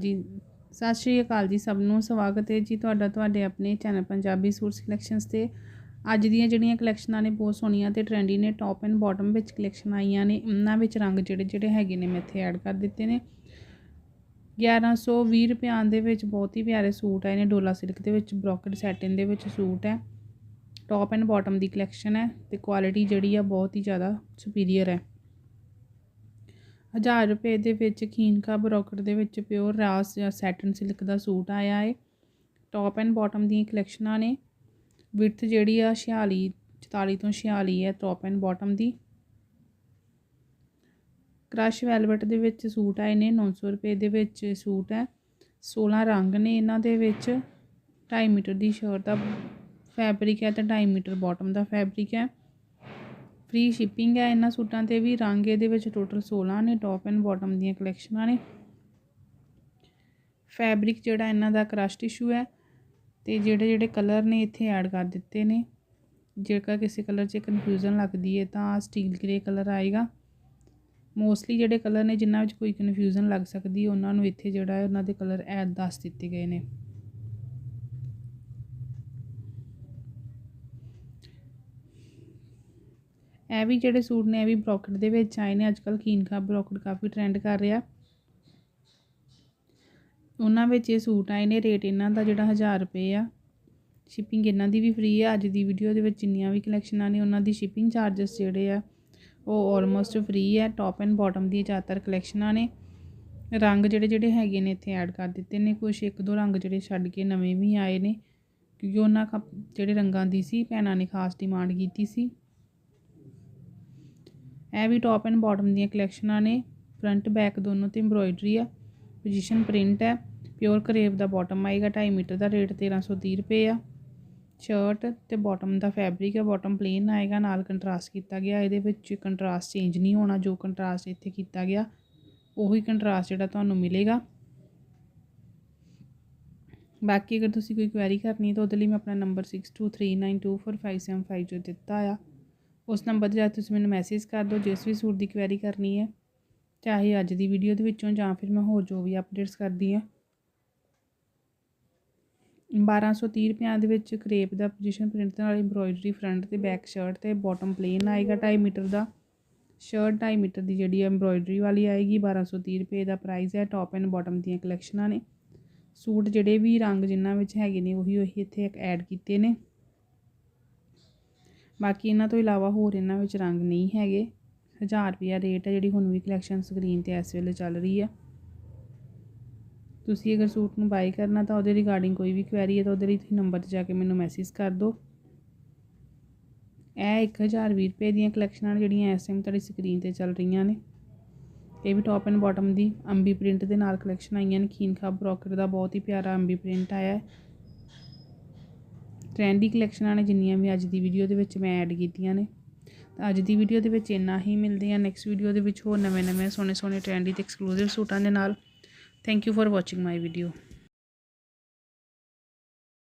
ਜੀ, ਸਤਿ ਸ਼੍ਰੀ ਅਕਾਲ ਜੀ ਸਭ ਨੂੰ, ਸਵਾਗਤ ਹੈ ਜੀ ਤੁਹਾਡਾ, ਤੁਹਾਡੇ ਆਪਣੇ ਚੈਨਲ ਪੰਜਾਬੀ ਸੂਟਸ ਕਲੈਕਸ਼ਨਸ ਤੇ। ਅੱਜ ਦੀਆਂ ਜਿਹੜੀਆਂ ਕਲੈਕਸ਼ਨਾਂ ਨੇ, ਬਹੁਤ ਸੋਹਣੀਆਂ ਤੇ ਟ੍ਰੈਂਡੀ ਨੇ ਟੌਪ ਐਂਡ ਬਾਟਮ ਵਿੱਚ ਕਲੈਕਸ਼ਨ ਆਈਆਂ ਨੇ, ਉਹਨਾਂ ਵਿੱਚ ਰੰਗ ਜਿਹੜੇ ਜਿਹੜੇ ਹੈਗੇ ਨੇ, ਮੈਂ ਇੱਥੇ ਐਡ ਕਰ ਦਿੱਤੇ ਨੇ। 1120 ਰੁਪਿਆਂ ਦੇ ਵਿੱਚ ਬਹੁਤ ਹੀ ਪਿਆਰੇ ਸੂਟ ਆਏ ਨੇ, ਡੋਲਾ ਸਿਲਕ ਦੇ ਵਿੱਚ ਬ੍ਰੋਕਡ ਸੈਟਿਨ ਦੇ ਵਿੱਚ ਸੂਟ ਹੈ। ਟੌਪ ਐਂਡ ਬਾਟਮ ਦੀ ਕਲੈਕਸ਼ਨ ਹੈ ਤੇ ਕੁਆਲਿਟੀ ਜਿਹੜੀ ਆ ਬਹੁਤ ਹੀ ਜ਼ਿਆਦਾ ਸੁਪੀਰੀਅਰ ਹੈ। 1000 ਰੁਪਏ ਦੇ ਵਿੱਚ ਖੀਨਕਾ ਬਰੋਕਟ ਦੇ ਵਿੱਚ ਪਿਓਰ ਰਾਸ ਜਾਂ ਸੈਟਨ ਸਿਲਕ ਦਾ ਸੂਟ ਆਇਆ ਏ। ਟੌਪ ਐਂਡ ਬਾਟਮ ਦੀਆਂ ਕਲੈਕਸ਼ਨਾਂ ਨੇ। ਵਿਡਥ ਜਿਹੜੀ ਆ 46 44 ਤੋਂ 46 ਹੈ ਟੌਪ ਐਂਡ ਬਾਟਮ ਦੀ। ਕ੍ਰਸ਼ ਵੈਲਵਟ ਦੇ ਵਿੱਚ ਸੂਟ ਆਏ ਨੇ 900 ਰੁਪਏ ਦੇ ਵਿੱਚ ਸੂਟ ਹੈ। 16 ਰੰਗ ਨੇ ਇਹਨਾਂ ਦੇ ਵਿੱਚ। 2.5 ਮੀਟਰ ਦੀ ਸ਼ਰਟ ਦਾ ਫੈਬਰਿਕ ਹੈ ਤੇ 2.5 ਮੀਟਰ ਬਾਟਮ ਦਾ ਫੈਬਰਿਕ ਹੈ। ਫ੍ਰੀ ਸ਼ਿਪਿੰਗ ਹੈ, ਇਹਨਾਂ ਸੂਟਾਂ ਤੇ ਵੀ ਰੰਗ ਇਹਦੇ ਵਿੱਚ ਟੋਟਲ 16 ਨੇ ਟੌਪ ਐਂਡ ਬਾਟਮ ਦੀਆਂ ਕਲੈਕਸ਼ਨਾਂ ਨੇ। ਫੈਬਰਿਕ ਜਿਹੜਾ ਇਹਨਾਂ ਦਾ ਕ੍ਰਸ਼ ਟਿਸ਼ੂ ਹੈ ਤੇ ਜਿਹੜੇ ਜਿਹੜੇ ਕਲਰ ਨੇ ਇੱਥੇ ਐਡ ਕਰ ਦਿੱਤੇ ਨੇ। ਜੇਕਰ ਕਿਸੇ ਕਲਰ 'ਚ ਕਨਫਿਊਜ਼ਨ ਲੱਗਦੀ ਹੈ ਤਾਂ ਸਟੀਲ ਗ੍ਰੇ ਕਲਰ ਆਏਗਾ। ਮੋਸਟਲੀ ਜਿਹੜੇ ਕਲਰ ਨੇ ਜਿਨ੍ਹਾਂ ਵਿੱਚ ਕੋਈ ਕਨਫਿਊਜ਼ਨ ਲੱਗ ਸਕਦੀ ਹੈ, ਉਹਨਾਂ ਨੂੰ ਇੱਥੇ ਜਿਹੜਾ ਹੈ, ਉਹਨਾਂ ਦੇ ਕਲਰ ਐਡ ਦੱਸ ਦਿੱਤੇ ਗਏ ਨੇ। ਇਹ ਵੀ ਜਿਹੜੇ ਸੂਟ ਨੇ, ਇਹ ਵੀ ਬ੍ਰੋਕਟ ਦੇ ਵਿੱਚ ਆਏ ਨੇ। ਅੱਜ ਅੱਜਕੱਲ ਖੀਨਕਾ ਬ੍ਰੋਕਟ ਕਾਫੀ ਟ੍ਰੈਂਡ ਕਰ ਰਿਹਾ। ਉਹਨਾਂ ਵਿੱਚ ਇਹ ਸੂਟ ਆਏ ਨੇ। ਰੇਟ ਇਹਨਾਂ ਦਾ ਜਿਹੜਾ 1000 ਰੁਪਏ ਆ। ਸ਼ਿਪਿੰਗ ਇਹਨਾਂ ਦੀ ਵੀ ਫ੍ਰੀ ਆ। ਅੱਜ ਦੀ ਵੀਡੀਓ ਦੇ ਵਿੱਚ ਜਿੰਨੀਆਂ ਵੀ ਕਲੈਕਸ਼ਨਾਂ ਨੇ, ਉਹਨਾਂ ਦੀ ਸ਼ਿਪਿੰਗ ਚਾਰजेस ਜਿਹੜੇ ਆ, ਉਹ ਆਲਮੋਸਟ ਫ੍ਰੀ ਆ। ਟੌਪ ਐਂਡ ਬਾਟਮ ਦੀ ਜ਼ਿਆਦਾਤਰ ਕਲੈਕਸ਼ਨਾਂ ਨੇ। ਰੰਗ ਜਿਹੜੇ ਜਿਹੜੇ ਹੈਗੇ ਨੇ, ਇੱਥੇ ਐਡ ਕਰ ਦਿੱਤੇ ਨੇ। ਕੁਝ ਇੱਕ ਦੋ ਰੰਗ ਜਿਹੜੇ ਛੱਡ ਕੇ ਨਵੇਂ ਵੀ ਆਏ ਨੇ। ਕਿਉਂਕਿ ਉਹਨਾਂ ਜਿਹੜੇ ਰੰਗਾਂ ਦੀ ਸੀ, ਭੈਣਾਂ ਨੇ ਖਾਸ ਡਿਮਾਂਡ ਕੀਤੀ ਸੀ। ਇਹ ਵੀ ਟੌਪ ਐਂਡ ਬਾਟਮ ਦੀਆਂ ਕਲੈਕਸ਼ਨਾਂ ਨੇ। ਫਰੰਟ ਬੈਕ ਦੋਨੋਂ ਤੇ ਐਮਬ੍ਰੋਇਡਰੀ ਆ। ਪੋਜੀਸ਼ਨ ਪ੍ਰਿੰਟ ਹੈ। ਪਿਓਰ ਕਰੇਵ ਦਾ ਬਾਟਮ ਆਏਗਾ 2.5 ਮੀਟਰ ਦਾ ਰੇਟ 1330 ਰੁਪਏ ਆ। ਸ਼ਰਟ ਤੇ ਬਾਟਮ ਦਾ ਫੈਬਰਿਕ ਹੈ ਬਾਟਮ ਪਲੇਨ ਆਏਗਾ। ਨਾਲ ਕੰਟਰਾਸਟ ਕੀਤਾ ਗਿਆ। ਇਹਦੇ ਵਿੱਚ ਕੰਟਰਾਸਟ ਚੇਂਜ ਨਹੀਂ ਹੋਣਾ, ਜੋ ਕੰਟਰਾਸਟ ਇੱਥੇ ਕੀਤਾ ਗਿਆ, ਉਹੀ ਕੰਟਰਾਸਟ ਜਿਹੜਾ ਤੁਹਾਨੂੰ ਮਿਲੇਗਾ। ਬਾਕੀ ਅਗਰ ਤੁਸੀਂ ਕੋਈ ਕੁਐਰੀ ਕਰਨੀ ਹੈ ਤਾਂ ਉਹਦੇ ਲਈ ਮੈਂ ਆਪਣਾ ਨੰਬਰ 6239245755 ਜੋ ਦਿੱਤਾ ਆ ਉਸ ਨੰਬਰ 'ਤੇ ਜਾ ਤੁਸੀਂ ਮੈਨੂੰ ਮੈਸੇਜ ਕਰ ਦਿਓ, ਜਿਸ ਵੀ ਸੂਟ ਦੀ ਕੁਐਰੀ ਕਰਨੀ ਹੈ, ਚਾਹੇ ਅੱਜ ਦੀ ਵੀਡੀਓ ਦੇ ਵਿੱਚੋਂ ਜਾਂ ਫਿਰ ਮੈਂ ਹੋਰ ਜੋ ਵੀ ਅਪਡੇਟਸ ਕਰਦੀ ਹਾਂ। 1230 ਰੁਪਿਆਂ ਦੇ ਵਿੱਚ ਕਰੇਪ ਦਾ ਪੋਜੀਸ਼ਨ ਪ੍ਰਿੰਟ ਦੇ ਨਾਲ ਐਮਬ੍ਰੋਇਡਰੀ ਫਰੰਟ ਤੇ ਬੈਕ ਸ਼ਰਟ ਤੇ ਬਾਟਮ ਪਲੇਨ ਆਏਗਾ 2.5 ਮੀਟਰ ਦਾ। ਸ਼ਰਟ 2.5 ਮੀਟਰ ਦੀ ਜਿਹੜੀ ਐਮਬ੍ਰੋਇਡਰੀ ਵਾਲੀ ਆਏਗੀ 1230 ਰੁਪਏ ਦਾ ਪ੍ਰਾਈਸ ਹੈ ਟੌਪ ਐਂਡ ਬਾਟਮ ਦੀਆਂ ਕਲੈਕਸ਼ਨਾਂ ਨੇ। ਸੂਟ ਜਿਹੜੇ ਵੀ ਰੰਗ ਜਿਨ੍ਹਾਂ ਵਿੱਚ ਹੈਗੇ ਨੇ ਉਹੀ ਉਹੀ ਇੱਥੇ ਐਡ ਕੀਤੇ ਨੇ। ਬਾਕੀ ਇਹਨਾਂ ਤੋਂ ਇਲਾਵਾ ਹੋਰ ਇਹਨਾਂ ਵਿੱਚ ਰੰਗ ਨਹੀਂ ਹੈਗੇ। 1000 ਰੁਪਿਆ ਰੇਟ ਹੈ ਜਿਹੜੀ ਹੁਣ ਵੀ ਕਲੈਕਸ਼ਨ ਸਕਰੀਨ ਤੇ ਇਸ ਵੇਲੇ ਚੱਲ ਰਹੀ ਹੈ ਤੁਸੀਂ ਅਗਰ ਸੂਟ ਨੂੰ ਬਾਈ ਕਰਨਾ ਤਾਂ ਉਹਦੇ ਰਿਗਾਰਡਿੰਗ ਕੋਈ ਵੀ ਕੁਐਰੀ ਹੈ ਤਾਂ ਉਹਦੇ ਲਈ ਤੁਸੀਂ ਨੰਬਰ ਤੇ ਜਾ ਕੇ ਮੈਨੂੰ ਮੈਸੇਜ ਕਰ ਦਿਓ। ਇਹ 1020 ਰੁਪਏ ਦੀਆਂ ਕਲੈਕਸ਼ਨਾਂ ਜਿਹੜੀਆਂ ਇਸ ਟਾਈਮ ਤੁਹਾਡੀ ਸਕਰੀਨ ਤੇ ਚੱਲ ਰਹੀਆਂ ਨੇ। ਇਹ ਵੀ ਟੌਪ ਐਂਡ ਬਾਟਮ ਦੀ ਅੰਬੀ ਪ੍ਰਿੰਟ ਦੇ ਨਾਲ ਕਲੈਕਸ਼ਨ ਆਈਆਂ ਨੇ। ਖੀਨਖਾ ਬ੍ਰੋਕਰ ਦਾ ਬਹੁਤ ਹੀ ਪਿਆਰਾ ਅੰਬੀ ਪ੍ਰਿੰਟ ਆਇਆ ਹੈ। ਟ੍ਰੈਂਡੀ ਕਲੈਕਸ਼ਨਾਂ ਨੇ ਜਿੰਨੀਆਂ ਵੀ ਅੱਜ ਦੀ ਵੀਡੀਓ ਦੇ ਵਿੱਚ ਮੈਂ ਐਡ ਕੀਤੀਆਂ ਨੇ। ਤਾਂ ਅੱਜ ਦੀ ਵੀਡੀਓ ਦੇ ਵਿੱਚ ਇੰਨਾ ਹੀ ਮਿਲਦੇ ਆ ਨੈਕਸਟ ਵੀਡੀਓ ਦੇ ਵਿੱਚ ਹੋਰ ਨਵੇਂ ਨਵੇਂ ਸੋਹਣੇ ਸੋਹਣੇ ਟ੍ਰੈਂਡੀ ਤੇ ਐਕਸਕਲੂਸਿਵ ਸੂਟਾਂ ਦੇ ਨਾਲ। Thank you for watching my video